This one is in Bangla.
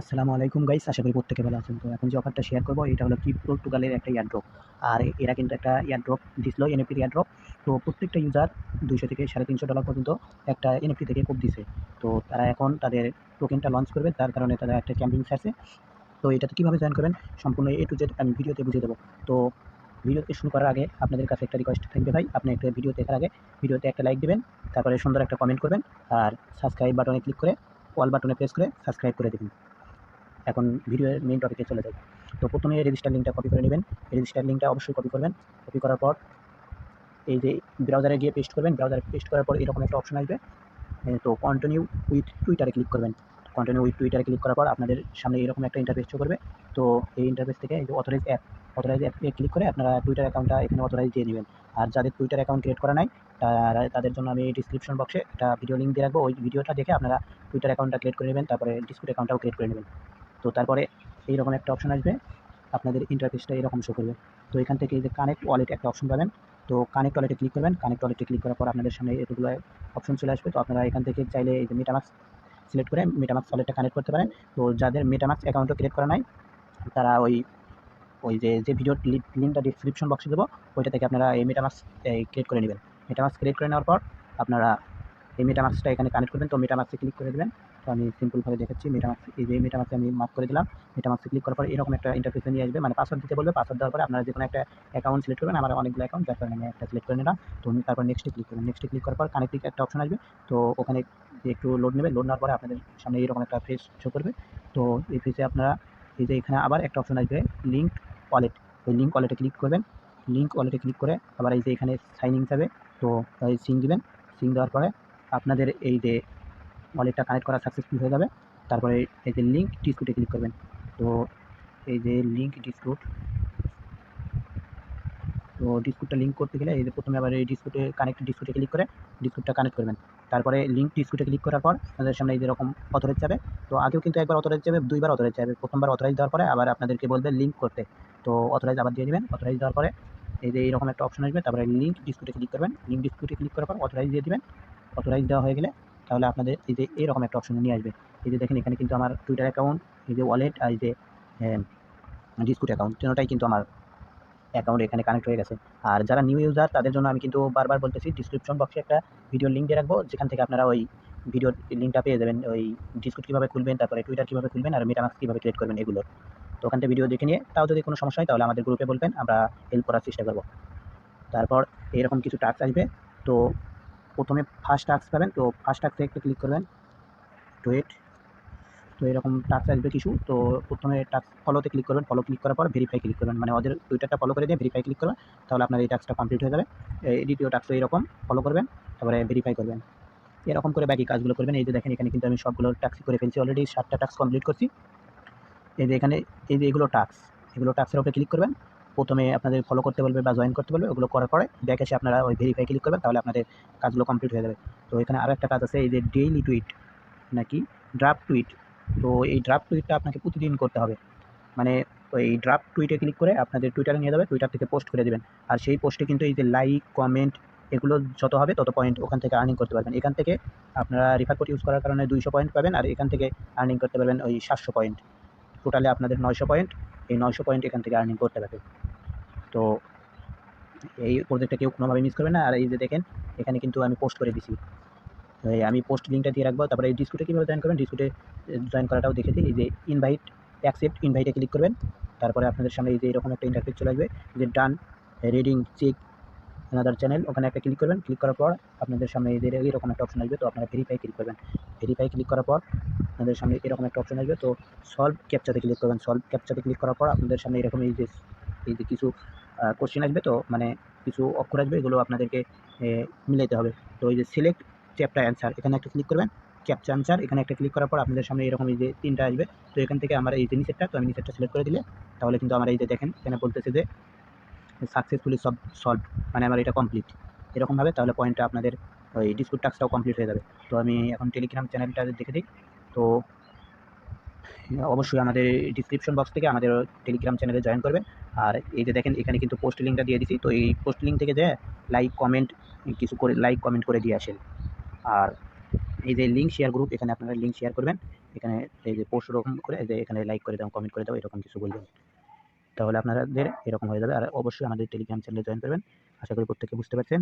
আসসালামু আলাইকুম গাইস আশা করি প্রত্যেকে ভালো আছেন। তো এখন যে অফারটা শেয়ার করব, এটা হলো কি পর্তুগালের একটা ইয়ারড্রপ আর এরা কিন্তু একটা ইয়ারড্রপ দিছিল এনএফটির ইয়ারড্রপ তো প্রত্যেকটা ইউজার দুইশো থেকে সাড়ে তিনশো ডলার পর্যন্ত একটা এনএফটি থেকে কোপ দিছে। তো তারা এখন তাদের টোকেনটা লঞ্চ করবে তার কারণে তারা একটা ক্যাম্পিং ছাড়ছে। তো এটাতে কীভাবে জয়েন করবেন, সম্পূর্ণ এ টু জেড আমি ভিডিওতে বুঝিয়ে দেবো। তো ভিডিওতে শুরু করার আগে আপনাদের কাছে একটা রিকোয়েস্ট থাকবে ভাই, আপনি একটা ভিডিও দেখার আগে ভিডিওতে একটা লাইক দেবেন, তারপরে সুন্দর একটা কমেন্ট করবেন, আর সাবস্ক্রাইব বাটনে ক্লিক করে অল বাটনে প্রেস করে সাবস্ক্রাইব করে দেবেন। এখন ভিডিওর মেন টপিকে চলে যাই। তো প্রথমে রেজিস্টার লিঙ্কটা কপি করে নেবেন। রেজিস্টার লিঙ্কটা অবশ্যই কপি করবেন। কপি করার পর এই যে ব্রাউজারে গিয়ে পেস্ট করবেন। ব্রাউজারে পেস্ট করার পর এরকম একটা অপশন আসবে। তো কন্টিনিউ উইথ টুইটারে ক্লিক করবেন। কন্টিনিউ উইথ টুইটারে ক্লিক করার পর আপনাদের সামনে এরকম একটা ইন্টারফেস শো করবে। তো এই ইন্টারফেস থেকে এই যে অথরাইজ অ্যাপ অথরাইজ অ্যাপে ক্লিক করে আপনারা টুইটার অ্যাকাউন্টটা এখানে অথরাইজ দিয়ে নেবেন। আর যাদের টুইটার অ্যাকাউন্ট ক্রিয়েট করা নাই তাদের জন্য আমি ডিসক্রিপশন বক্সে একটা ভিডিও লিঙ্ক দিয়ে রাখব। ওই ভিডিওটা দেখে আপনারা টুইটার অ্যাকাউন্টটা ক্রিয়েট করে নেবেন। তারপরে ডিসকুট অ্যাকাউন্টটাও ক্রিয়েট করে নেবেন। তো তারপরে এইরকম একটা অপশন আসবে। আপনাদের ইন্টারফেসটা এরকম শো করবে। তো এখান থেকে যে কানেক্ট ওয়ালেট একটা অপশন পাবেন। তো কানেক্ট ওয়ালেটে ক্লিক করবেন। কানেক্ট ওয়ালেটে ক্লিক করার পর আপনাদের সামনে এতগুলো অপশন চলে আসবে। তো আপনারা এখান থেকে চাইলে এই যে মেটামাক্স সিলেক্ট করে মেটামাক্স ওয়ালেটটা কানেক্ট করতে পারেন। তো যাদের মেটামাক্স অ্যাকাউন্টও ক্রিয়েট করা নাই, তারা ওই ওই যে যে ভিডিওর লিঙ্কটা ডিসক্রিপশন বক্সে দেবো, ওইটা থেকে আপনারা এই মেটামাক্স ক্রিয়েট করে নেবেন। মেটামাক্স ক্রিয়েট করে নেওয়ার পর আপনারা এই মেটামাক্সটা এখানে কানেক্ট করবেন, তো মেটামাক্সে ক্লিক করে দেবেন। তো আমি সিম্পলভাবে দেখাচ্ছি মেটামাক্স এই যে মেটামাক্সে আমি মার্ক করে দিলাম মেটামাক্সে ক্লিক করার পর এরকম একটা ইন্টারফেসে নিয়ে আসবে মানে পাসওয়ার্ড দিতে বলবে পাসওয়ার্ড দেওয়ার পরে আপনারা যে কোনো একটা অ্যাকাউন্ট সিলেক্ট করবেন, আমার অনেকগুলো অ্যাকাউন্ট যার কারণে আমি একটা সিলেক্ট করে নিলাম। তো আমি তারপর নেক্সটে ক্লিক করবেন নেক্সটে ক্লিক করার পর কানেক্টিং একটা অপশন আসবে, তো ওখানে একটু লোড নেবে লোড নেওয়ার পরে আপনাদের সামনে এরকম একটা ফেস শো করবে। তো এই ফেসে আপনারা, এই যে এখানে আবার একটা অপশন আসবে লিঙ্ক ওয়ালেট ওই লিঙ্ক ওয়ালেটে ক্লিক করবেন। লিঙ্ক ওয়ালেটে ক্লিক করে আবার এই যে এখানে সাইন ইন যাবে তো সিং দিবেন। সিং দেওয়ার পরে আপনাদের এই যে ওয়ালেটটা কানেক্ট করা সাকসেসফুল হয়ে যাবে। তারপরে এই যে লিঙ্ক ডিসকুটে ক্লিক করবেন। তো এই যে লিঙ্ক ডিসকুট তো ডিসকুটটা লিঙ্ক করতে গেলে এই যে প্রথমে আবার এই ডিসকুটে কানেক্ট ডিসকুটে ক্লিক করে ডিসকুটটা কানেক্ট করবেন। তারপরে লিঙ্ক ডিসকুটে ক্লিক করার পর আপনাদের সামনে এই যে এরকম অথরাইজ যাবে। তো আগেও কিন্তু একবার অথরাইজ যাবে, দুইবার অথরাইজ যাবে। প্রথমবার অথরাইজ দেওয়ার পরে আবার আপনাদেরকে বলবে লিঙ্ক করতে। তো অথরাইজ আবার দিয়ে দেবেন। অথরাইজ দেওয়ার পরে এই যে এরকম একটা অপশন আসবে। তারপরে লিঙ্ক ডিসকুটে ক্লিক করবেন। লিঙ্ক ডিসকুটে ক্লিক করার পর অথরাইজ দিয়ে দিবেন। অথরাইজ দেওয়া হয়ে গেলে তাহলে আপনাদের এই যে এরকম একটা অপশন নিয়ে আসবে। এই যে দেখেন এখানে কিন্তু আমার টুইটার অ্যাকাউন্ট এই যে ওয়ালেট আর এই যে ডিসকুট অ্যাকাউন্ট তিনটাই কিন্তু আমার অ্যাকাউন্ট এখানে কানেক্ট হয়ে গেছে। আর যারা নিউ ইউজার তাদের জন্য আমি কিন্তু বারবার বলতেছি ডিসক্রিপশন বক্সে একটা ভিডিও লিঙ্ক দিয়ে রাখব, যেখান থেকে আপনারা ওই ভিডিওর লিঙ্কটা পেয়ে যাবেন। ওই ডিসকুট কীভাবে খুলবেন, তারপরে টুইটার কীভাবে খুলবেন, আর মেটামাক্স কীভাবে ক্রিয়েট করবেন, এগুলো। তো ওখান থেকে ভিডিও দেখে নিয়ে, তাও যদি কোনো সমস্যা হয়, তাহলে আমাদের গ্রুপে বলবেন, আমরা হেল্প করার চেষ্টা করব। তারপর এরকম কিছু টাস্ক আসবে, তো প্রথমে ফার্স্ট টাস্ক পাবেন, তো ফার্স্ট টাস্কে একটু ক্লিক করবেন টুইট তো এরকম টাস্ক আসবে কিছু, তো প্রথমে টাস্ক ফলোতে ক্লিক করবেন ফলো ক্লিক করার পর ভেরিফাই ক্লিক করবেন মানে ওদের টুইটারটা ফলো করে দিয়ে ভেরিফাই ক্লিক করবেন, তাহলে আপনার এই টাস্কটা কমপ্লিট হয়ে যাবে। দ্বিতীয় টাস্ক এরকম ফলো করবেন, তারপরে ভেরিফাই করবেন। এরকম করে বাকি কাজগুলো করবেন, এই যে দেখেন এখানে কিন্তু আমি সবগুলো টাস্ক করে ফেলছি অলরেডি সাতটা টাস্ক কমপ্লিট করছি। এই যে এখানে, এই যে এগুলো টাস্ক এগুলো টাস্কের উপরে ক্লিক করবেন প্রথমে আপনাদের ফলো করতে বলবে বা জয়েন করতে বলবে, ওগুলো করার পরে ব্যাক এসে আপনারা ওই ভেরিফাই ক্লিক করবেন, তাহলে আপনাদের কাজগুলো কমপ্লিট হয়ে যাবে। তো এখানে আরও একটা কাজ আছে, এই যে ডেইলি টুইট নাকি ড্রাফট টুইট তো এই ড্রাফট টুইটটা আপনাকে প্রতিদিন করতে হবে। মানে ওই ড্রাফট টুইটে ক্লিক করে আপনাদের টুইটারে নিয়ে যাবে টুইটার থেকে পোস্ট করে দেবেন। আর সেই পোস্টে কিন্তু এই যে লাইক কমেন্ট এগুলো যত হবে তত পয়েন্ট ওখান থেকে আর্নিং করতে পারবেন। এখান থেকে আপনারা রিফার কোড ইউজ করার কারণে দুইশো পয়েন্ট পাবেন, আর এখান থেকে আর্নিং করতে পারবেন ওই সাতশো পয়েন্ট টোটালে আপনাদের নয়শো পয়েন্ট এই নয়শো পয়েন্ট এখান থেকে আর্নিং করতে পারবে তো এই প্রজেক্টটা কেউ কোনোভাবে মিস করবে না। আর এই যে দেখেন, এখানে কিন্তু আমি পোস্ট করে দিছি। আমি পোস্ট লিঙ্কটা দিয়ে রাখব, তারপরে এই ডিসকুটে কীভাবে জয়েন করবেন? ডিসকুটে জয়েন করাটাও দেখে দিই। এই যে ইনভাইট অ্যাকসেপ্ট ইনভাইটে ক্লিক করবেন। তারপরে আপনাদের সামনে এই যে এরকম একটা ইন্টারফেস চলে আসবে যে done reading check another channel ওখানে একটা ক্লিক করবেন। ক্লিক করার পর আপনাদের সামনে যে এরকম একটা অপশন আসবে, তো আপনারা ভেরিফাই ক্লিক করবেন। ভেরিফাই ক্লিক করার পর আপনাদের সামনে এরকম একটা অপশন আসবে, তো সলভ ক্যাপচাতে ক্লিক করবেন। সলভ ক্যাপচাতে ক্লিক করার পর আপনাদের সামনে এরকম এই যে এই যে কিছু কোশ্চেন আসবে তো মানে কিছু অক্ষর আসবে, এগুলো আপনাদেরকে মিলাইতে হবে। তো এই যে সিলেক্ট চ্যাপ্টার অ্যান্সার এখানে একটা ক্লিক করবেন ক্যাপচা অ্যান্সার এখানে একটা ক্লিক করার পর আপনাদের সামনে এরকম এই যে তিনটা আসবে। তো এখান থেকে আমার এই যে নিচেরটা, তো আমি নিচেরটা সিলেক্ট করে দিলে, তাহলে কিন্তু আমার এই যে দেখেন, এখানে বলতেছে যে সাকসেসফুলি সব সলভ মানে আমার এটা কমপ্লিট এরকমভাবে তাহলে পয়েন্টটা আপনাদের ওই ডিসকুট টাস্কটাও কমপ্লিট হয়ে যাবে। তো আমি এখন টেলিগ্রাম চ্যানেলটা দেখে দিই। তো অবশ্যই আমাদের ডিসক্রিপশন বক্স থেকে আমাদের টেলিগ্রাম চ্যানেলে জয়েন করবেন। আর এই যে দেখেন, এখানে কিন্তু পোস্ট লিঙ্কটা দিয়ে দিছি। তো এই পোস্ট লিঙ্ক থেকে যে লাইক কমেন্ট কিছু করে লাইক কমেন্ট করে দিয়ে আসেন। আর এই যে লিঙ্ক শেয়ার গ্রুপ এখানে আপনারা লিঙ্ক শেয়ার করবেন। এখানে এই যে পোস্ট ওরকম করে যে এখানে লাইক করে দাও কমেন্ট করে দাও, এরকম কিছু বলবেন। তাহলে আপনাদের এরকম হয়ে যাবে। আর অবশ্যই আমাদের টেলিগ্রাম চ্যানেলে জয়েন করবেন। আশা করি প্রত্যেকে বুঝতে পারছেন।